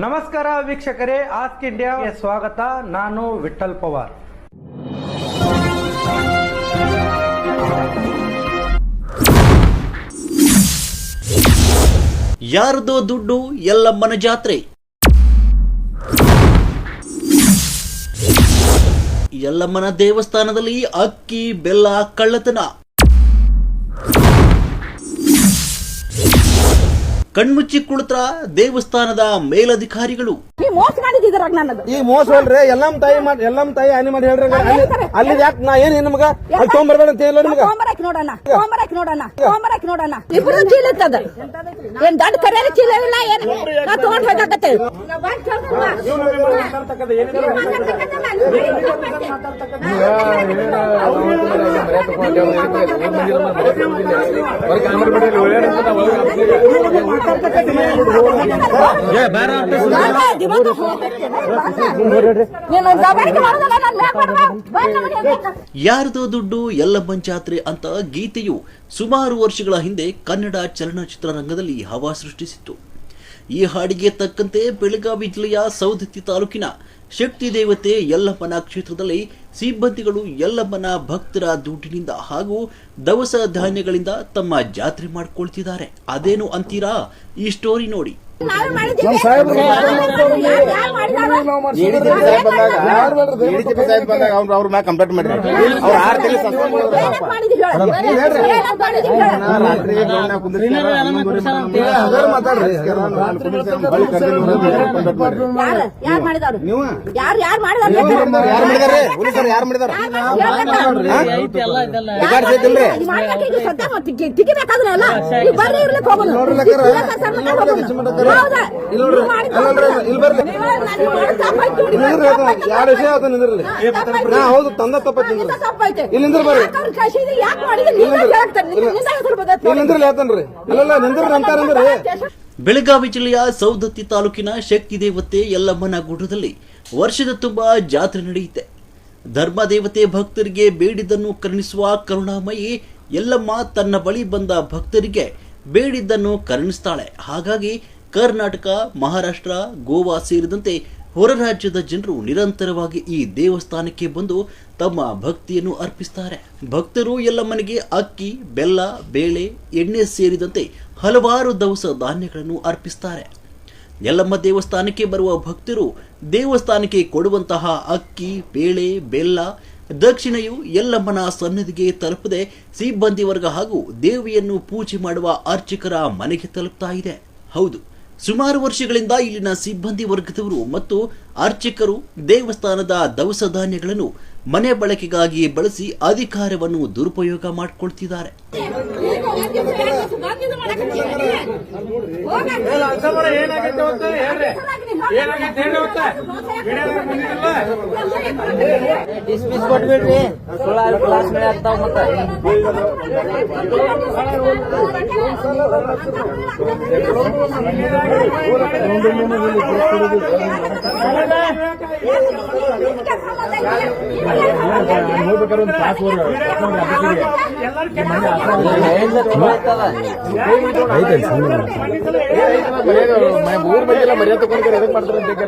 ನಮಸ್ಕಾರ ವೀಕ್ಷಕರೇ ಆಸ್ಕ್ ಇಂಡಿಯಾಗೆ ಸ್ವಾಗತ. ನಾನು ವಿಠಲ್ ಪವಾರ್. ಯಾರದೋ ದುಡ್ಡು, ಎಲ್ಲಮ್ಮನ ಜಾತ್ರೆ. ಎಲ್ಲಮ್ಮನ ದೇವಸ್ಥಾನದಲ್ಲಿ ಅಕ್ಕಿ, ಬೆಲ್ಲ, ಕಳ್ಳತನ. ಕಣ್ಮುಚ್ಚಿ ಕುಳಿತ ದೇವಸ್ಥಾನದ ಮೇಲಧಿಕಾರಿಗಳು ನೀ ಮೋಸ ಮಾಡಿದಿದರ ನನ್ನದು ಈ ಮೋಸ ಅಲ್ರಿ ಎಲ್ಲಮ್ ತಾಯಿ ಮಾಡಿ ಎಲ್ಲಮ್ ತಾಯಿ ಹಾನಿ ಮಾಡಿ ಹೇಳ್ರಿ ಅಲ್ಲಿ ಯಾಕೆ ನಾ ಏನ್ ನಿಮ್ಗ ಅಲ್ಲಿ ತೊಗೊಂಬರ್ಬೇಡ ಅಂತ ಹೇಳ ನಿಮ್ಗ ನೋಡೋಣ ತೊಗೊಂಬರಕ್ ನೋಡೋಣ ಇಬ್ರು ಇರ್ತದ ಏನ್ ದೊಡ್ಡ ಕರಿಯರ ಚೀಲ ಇಲ್ಲ ಏನ್ ನಾ ತಗೊಂಡ್ ಹೋಗಕತ್ತೆ ಯಾರದೋ ದುಡ್ಡು ಎಲ್ಲಮ್ಮನ್ ಜಾತ್ರೆ ಅಂತ ಗೀತೆಯು ಸುಮಾರು ವರ್ಷಗಳ ಹಿಂದೆ ಕನ್ನಡ ಚಲನಚಿತ್ರರಂಗದಲ್ಲಿ ಹವಾ ಸೃಷ್ಟಿಸಿತ್ತು. ಈ ಹಾಡಿಗೆ ತಕ್ಕಂತೆ ಬೆಳಗಾವಿ ಜಿಲ್ಲೆಯ ಸೌದತ್ತಿ ತಾಲೂಕಿನ ಶಕ್ತಿ ದೇವತೆ ಯಲ್ಲಮ್ಮನ ಕ್ಷೇತ್ರದಲ್ಲಿ ಸಿಬ್ಬಂದಿಗಳು ಯಲ್ಲಮ್ಮನ ಭಕ್ತರ ದುಡ್ಡಿನಿಂದ ಹಾಗೂ ದವಸ ಧಾನ್ಯಗಳಿಂದ ತಮ್ಮ ಜಾತ್ರೆ ಮಾಡ್ಕೊಳ್ತಿದ್ದಾರೆ. ಅದೇನು ಅಂತೀರಾ? ಈ ಸ್ಟೋರಿ ನೋಡಿ. ಮಾಡಿದಾರ? ಅವ್ರ ಅವ್ರ ಮ್ಯಾಗ ಕಂಪ್ಲೇಂಟ್ ಮಾಡಿದ್ರು. ಅವ್ರ ಆರ್ ತಿಂಗಳು? ಯಾರು ಯಾರು ಮಾಡಿದವ್ರು? ನೀವು ಯಾರು ಯಾರು ಮಾಡಿದಾರ? ಯಾರು ಮಾಡಿದಾರೆ? ಪೊಲೀಸರು ಯಾರು ಮಾಡಿದಾರ? ಟಿಕೆಟ್ ಇಲ್ಲ? ಇಲ್ಲಿ ಇಲ್ಲಿ ಮಾಡಿದ್ದು ಎರಡು ವಿಷಯ ಆತ ನಿಂದ್ರಲಿ ನಾ ಹೌದು ತಂದ ತಪ್ಪೈತಿ. ಇಲ್ಲಿ ನಿಂದ್ರ ಬರ್ರಿ. ಇಲ್ಲಿ. ನಿಂದ್ರಲಿ ಆತನ್ರಿ ಅಲ್ಲಲ್ಲ ನಿಂದ್ರಿ ಅಂತಾರಂದ್ರಿ ಬೆಳಗಾವಿ ಜಿಲ್ಲೆಯ ಸೌದತ್ತಿ ತಾಲೂಕಿನ ಶಕ್ತಿ ದೇವತೆ ಯಲ್ಲಮ್ಮನ ಗುಡ್ಡದಲ್ಲಿ ವರ್ಷದ ತುಂಬ ಜಾತ್ರೆ ನಡೆಯುತ್ತೆ. ಧರ್ಮ ದೇವತೆ ಭಕ್ತರಿಗೆ ಬೇಡಿದ್ದನ್ನು ಕರುಣಿಸುವ ಕರುಣಾಮಯಿ ಯಲ್ಲಮ್ಮ ತನ್ನ ಬಳಿ ಬಂದ ಭಕ್ತರಿಗೆ ಬೇಡಿದ್ದನ್ನು ಕರುಣಿಸ್ತಾಳೆ. ಹಾಗಾಗಿ ಕರ್ನಾಟಕ, ಮಹಾರಾಷ್ಟ್ರ, ಗೋವಾ ಸೇರಿದಂತೆ ಹೊರ ರಾಜ್ಯದ ಜನರು ನಿರಂತರವಾಗಿ ಈ ದೇವಸ್ಥಾನಕ್ಕೆ ಬಂದು ತಮ್ಮ ಭಕ್ತಿಯನ್ನು ಅರ್ಪಿಸ್ತಾರೆ. ಭಕ್ತರು ಯಲ್ಲಮ್ಮನಿಗೆ ಅಕ್ಕಿ, ಬೆಲ್ಲ, ಬೇಳೆ, ಎಣ್ಣೆ ಸೇರಿದಂತೆ ಹಲವಾರು ದವಸ ಧಾನ್ಯಗಳನ್ನು ಅರ್ಪಿಸ್ತಾರೆ. ಎಲ್ಲಮ್ಮ ದೇವಸ್ಥಾನಕ್ಕೆ ಬರುವ ಭಕ್ತರು ದೇವಸ್ಥಾನಕ್ಕೆ ಕೊಡುವಂತಹ ಅಕ್ಕಿ, ಬೇಳೆ, ಬೆಲ್ಲ, ದಕ್ಷಿಣೆಯು ಎಲ್ಲಮ್ಮನ ಸನ್ನಿಧಿಗೆ ತಲುಪದೆ ಸಿಬ್ಬಂದಿ ವರ್ಗ ಹಾಗೂ ದೇವಿಯನ್ನು ಪೂಜೆ ಮಾಡುವ ಅರ್ಚಕರ ಮನೆಗೆ ತಲುಪ್ತಾ ಇದೆ. ಹೌದು ಸುಮಾರು ವರ್ಷಗಳಿಂದ ಇಲ್ಲಿನ ಸಿಬ್ಬಂದಿ ವರ್ಗದವರು ಮತ್ತು ಅರ್ಚಕರು ದೇವಸ್ಥಾನದ ದವಸ ಧಾನ್ಯಗಳನ್ನು ಮನೆ ಬಳಕೆಗಾಗಿ ಬಳಸಿ ಅಧಿಕಾರವನ್ನು ದುರುಪಯೋಗ ಮಾಡಿಕೊಳ್ತಿದ್ದಾರೆ ಡಿಸ್ಮಿಸ್ ಕೊಟ್ಬಿಡ್ರಿ. ಸುಳ್ಳ ಕ್ಲಾಸ್ ಮೇಲೆ ಆಗ್ತಾವ ಮತ್ತ. ಊರ್ ಬಗ್ಗೆ ಎಲ್ಲ ಮರ್ಯಾದೆ ತಗೊಂಡ್ರೆ ಮಾಡ್ತಾರೆ ಹೇಳ್ಬೇಕು.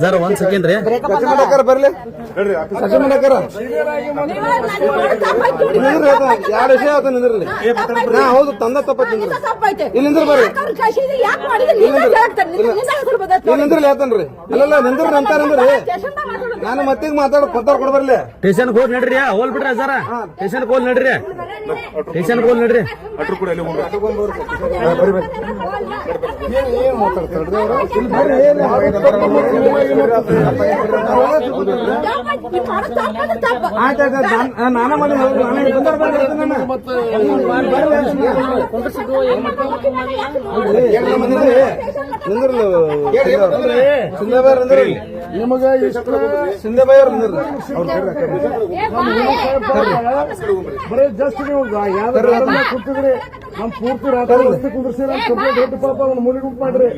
ಜರ ಒಂದ್ ಸೆಕೆಂಡ್ ರೀ ಬರ್ಲಿ ನಿಂದ್ರಿ ಎರಡು ವಿಷಯ ಆತ ನಿಂದ್ರಲಿ ನಾ ಹೌದು ತಂದ ತಪ್ಪ ಇಲ್ಲಿ ನಿಂದ್ರ ಬರ್ರಿ. ಇಲ್ಲಿ ನಿಂದ್ರಲಿ ಆತನ್ರಿ ಅಲ್ಲಲ್ಲ ನಿಂದ್ರಿ ಸ್ಟೇಷನ್ದಾಗ ಮಾತಾಡೋದು. ನಾನು ಮತ್ತೀಗ ಮಾತಾಡ ಕೊತ್ತಾರ ಕೊಡ್ ಬರ್ಲಿ. ಸ್ಟೇಷನ್ ಹೋಗಿ ನಡ್ರಿ ಹೋಲ್ ಬಿಡ್ರಿ ಸರ. ಟೇಷನ್ ಹೋಲ್ ನಡ್ರಿ. ಟೇಷನ್ ಹೋಲ್ ನಡ್ರಿ. ಅಂದ್ರೆ ನಾನ ಮಾಡಿ ನಿಮಗೆ ಇಷ್ಟ ಸಿಂಧೆ ಬೈ ಅವ್ರು ಬಂದಿರ್ರಿ. ಅವ್ರು ಬರೀ ಜಸ್ಟ್ ನೀವು ಯಾವ್ದಾರ ಕೂತಿದ್ರಿ ನಮ್ ಪೂರ್ತಿ ರಾತ್ರಿ ರಸ್ತೆ ಕುಂದ್ರಿಸಿ ನಮ್ ಕಂಪ್ಲೇಂಟ್ ಹೊಟ್ಟು ಪಾಪ ಅವ್ನ ಮೂಲಿ ಗುಂಪು ಮಾಡ್ರಿ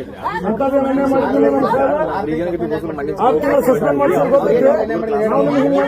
ಅಂತದೇ ನಾನೇ ಮಾಡಿದ್ದೀನಿ ಸಸ್ಪೆಂಡ್ ಮಾಡ್ಸೋದು ನಾವು ನಿಮ್ಗೆ ಹಿಂಗ್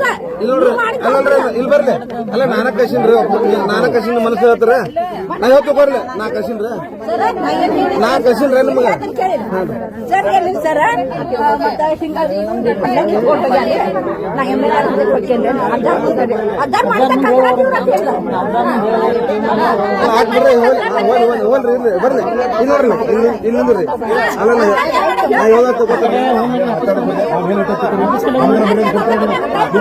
ಇಲ್ಲ ಬರ್ಲಿ ಅಲ್ಲ ನಾನ ಕಸಿನ್ರಿ ನಾನ ಕಸಿನ್ ಮನಸ್ಸು ಹೇಳ್ತಾರ ನಾ ಹೇಳ್ತು ಬರ್ಲಿ ನಾ ಕಸಿನ್ರಿ ನಾ ಕಸಿನ್ರಿ ನಿಮ್ಗ ಕೊಟ್ಟು ಹೋಗ್ಯಾರಿ.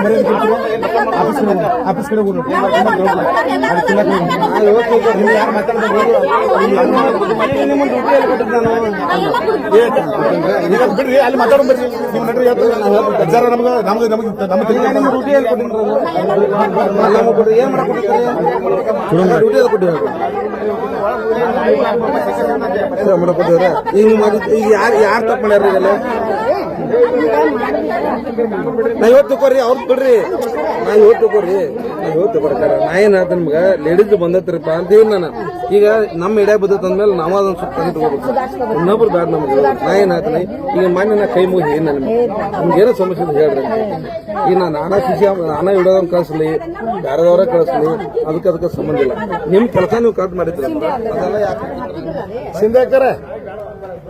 ನಾ ಆರ್ ಕೊಡ್ಕೇನ್ರಿ ಅದಾರ್ ಕೊಡ್ತಾರೆ. ಅದಾರ್ ಮಾಡ್ತಕ್ಕ ಹಾಕ್ಬಿಡ್ರಿ ಹೋಲ್ರಿ ಹೋಲ್ರಿ ಇರ್ಲಿ ಬರ್ಲಿ ಇಲ್ಲಿ ನೋಡ್ರಿ ಇಲ್ಲಿ ಇಲ್ಲಿ ನಿಂದ್ರಿ ಅಲ್ಲ ನಾ ನಾ ಹೇಳತ್ತು ಆಫೀಸ್ ಕಡೆ ಹೋಗ್ರಿ ಬಿಡ್ರಿ ಅಲ್ಲಿ ಮಾತಾಡೋ ಬರ್ರಿ ನೀವು ನಡ್ರಿ ಜರ ನಮ್ಗೆ ನಮ್ಗೆ ನಮ್ಗೆ ನಮ್ಮ ತಿರುಗಿ ನಿಮ್ಮ ಡ್ಯೂಟಿ ಎಲ್ಲಿ ಕೊಟ್ಟಿನ್ರಿ ನಮ್ಮ ಕೊಡ್ರಿ ಏನ್ ಮಾಡ್ಕೊಟ್ಟಿರ್ತಾರೆ ಡ್ಯೂಟಿ ಎಲ್ಲಿ ಕೊಟ್ಟಿರಿ ಮಾಡಕೊಟ್ಟಿವ್ರ ಈಗ ನೀವು ಮಾಡಿದ್ ಈಗ ಯಾರು ಯಾರು ತಪ್ಪು ಮಾಡ್ಯಾರ ಇದೆಲ್ಲ ನಾ ಇವತ್ತು ತಗೋರಿ ಅವ್ರು ಬಿಡ್ರಿ ನಾ ಇವತ್ತು ತಗೋರಿ ನಾ ಇವತ್ತು ಬರ್ತಾರ ನಾ ಏನ್ ಹೇಳ್ತ ನಿಮ್ಗ? ಲೇಡೀಸ್ ಬಂದತ್ರಿಪ್ಪ ಅಂತ ಹೇಳಿ ನಾನು. ಈಗ ನಮ್ಮ ಎಡೆ ಬದತ್ ಅಂದ್ಮೇಲೆ ನಾವು ಅದನ್ನ ಸ್ವಲ್ಪ ತಂದು ಇನ್ನೊಬ್ರು ಬ್ಯಾಡ ನಮ್ಗೆ. ನಾ ಏನ್ ಹೇಳ್ತೀನಿ ಈಗ ಮೊನ್ನೆ ನಾ ಕೈ ಮುಗಿ ಏನ್ ನಿಮ್ಗೆ. ನಿಮ್ಗೇನೋ ಸಮಸ್ಯೆ ಇದೆ ಹೇಳ್ರಿ. ಈಗ ನಾ ನಾನಾ ಶಿಶಿ ನಾನ ಇಡೋದನ್ನ ಕಳಿಸ್ಲಿ ಬೇರೆದವ್ರ ಕಳಿಸ್ಲಿ, ಅದಕ್ಕೆ ಅದಕ್ಕೆ ಸಂಬಂಧ ಇಲ್ಲ. ನಿಮ್ ಕೆಲಸ ನೀವು ಕರೆಕ್ಟ್ ಮಾಡಿದ್ರಿ ಅದೆಲ್ಲ ಯಾಕೆ ಹೌದಾ ನಾನು ಅಂಗಡಿ ಇಟ್ಕೊಂಡಾರ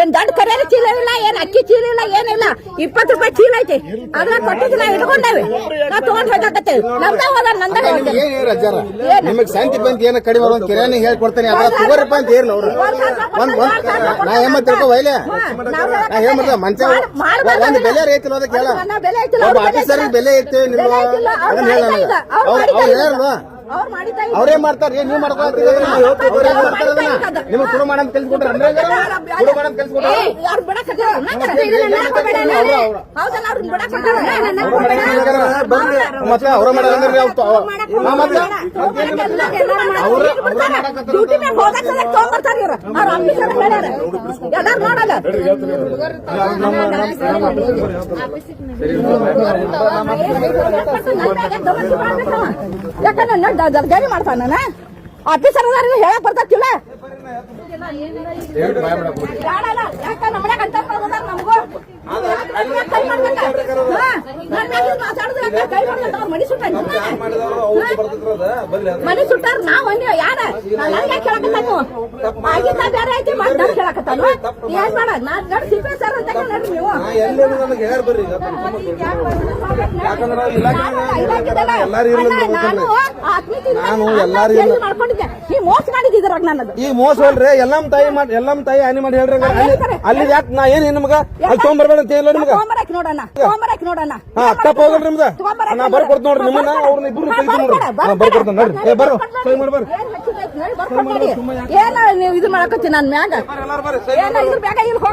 ಏನ್ ದೊಡ್ಡ ಕರಿಯರ ಚೀಲ ಇಲ್ಲ ಏನ್ ಅಕ್ಕಿ ಚೀಲ ಇಲ್ಲ ಏನಿಲ್ಲ. ಇಪ್ಪತ್ತು ರೂಪಾಯಿ ಚೀಲ ಐತಿ. ಅದ್ರ ಕೊಟ್ಟಿದ್ದು ನಾವು ಇಟ್ಕೊಂಡೇವಿ. ನಾ ತಗೊಂಡ್ ಹೋಗಾಕತ್ತೇವಿ ನಮ್ದ ಹೋದ ನಂದ ಹೋಗ್ತೇವೆ ನಿಮಗ್ ಶಾಂತಿ ಬಂತ ಏನ ಕಡಿಮೆ ಒಂದ್ ಕಿರಾಣಿ ಹೇಳ್ಕೊಡ್ತೇನೆ ಅದ ತಗೋರಿಪ್ಪ ಅಂತ ಹೇಳಿ ಅವ್ರು. ಒಂದ್ ಒಂದ್ ನಾ ಏನ್ ತಿಳ್ಕೊ ವೈಲೆ ನಾ ಏನ್ ಮಾಡ್ದ ಮಂಚ ಒಂದ್ ಬೆಲೆ ಐತಿಲ್ಲ ಅದಕ್ಕೆ ಹೇಳ ಬೆಲೆ ಐತಿಲ್ಲ ಒಬ್ಬ ಆಫೀಸರ್ ಬೆಲೆ ಐತಿ ನಿಮ್ಮ ಅದನ್ನ ಹೇಳ ಅವ್ರು ಅವ್ರು ಮಾಡ್ತಾರೆ. ನೀವ್ ಮಾಡ್ಕೊಳ್ತಿದ್ರೆ ನಿಮ್ಗೆ ಕುಡು ಮಾಡಂತ ಕೆಲ್ಸ ಕೊಟ್ರ ತುಳು ಮಾಡಂತ ಕೆಲ್ಸ ಮತ್ತೆ ಅವ್ರ ಮಾಡಂದ್ರೆ ಯಾಕಂದ್ರೆ ಗಡಿ ಮಾಡ್ತಾನ ಆಫೀಸರ್ ಅದಾರ ಹೇಳಕ್ ಬರ್ತಿಲ್ಲ ಮನಿ ಸುಟ್ಟ ಮನಿ ಸುಟ್ಟಾರ ನಾವ್ ಯಾರ? ಆಗಿದ್ದ ಬೇರೆ ಐತಿ ಮಾಡಿ ನಾನು ಕೇಳಕತ್ತಾನು ಏನ್ ಮಾಡ. ನಾನ್ ನಡ್ ಸರ್ ಅಂತ ನೋಡ್ರಿ ನೀವು. ನಾನು ಎಲ್ಲಾರು. ಈ ಮೋಸ ಮಾಡಿದ್ರಾಗ ನನ್ನದು. ಈ ಮೋಸ ಹೇಳ್ರಿ ಎಲ್ಲಮ್ ತಾಯಿ ಮಾಡಿ ಎಲ್ಲಮ್ ತಾಯಿ ಹಾನಿ ಮಾಡಿ ಹೇಳ್ರಿ ಹಂಗಾರೆ. ಅಲ್ಲಿ ಅಲ್ಲಿ ಯಾಕೆ ನಾ ಏನ್ ನಿಮ್ಗ? ಅಲ್ಲಿ ಅಂತ ಹೇಳಿಲ್ಲ ನಿಮ್ಗ? ತಗೊಂಬರಕ್ ನೋಡೋಣ ತಗೊಂಬರಕ್ ನೋಡೋಣ ಹಾ ತಪ್ಪ ಹೋಗಲ್ರಿ ನಿಮ್ದ ತಗೊಂಬರಕ್ ನಾ ಬರ್ಕೊಡ್ತ ನೋಡ್ರಿ ನಿಮ್ಮನ್ನ ಅವ್ರನ್ನ ಇಬ್ರು ತೆಗಿತೀನಿ ನೋಡ್ರಿ ಹಾ ಬರ್ಕೊಡ್ತಾನ ನೋಡ್ರಿ. ಏ ಬರ್ರಿ ಸೈ ಮಾಡಿ ಬರ್ರಿ. ಏನ್ ಬರ್ಕೊಂಡ್ ನೋಡಿ. ಏನ ನೀವು ಇದು ಮಾಡಕತ್ತಿ ನನ್ ಮ್ಯಾಗ? ಏನ ಇದ್ರ ಮ್ಯಾಗ ಇಲ್ಲಿ ಹೋಗ್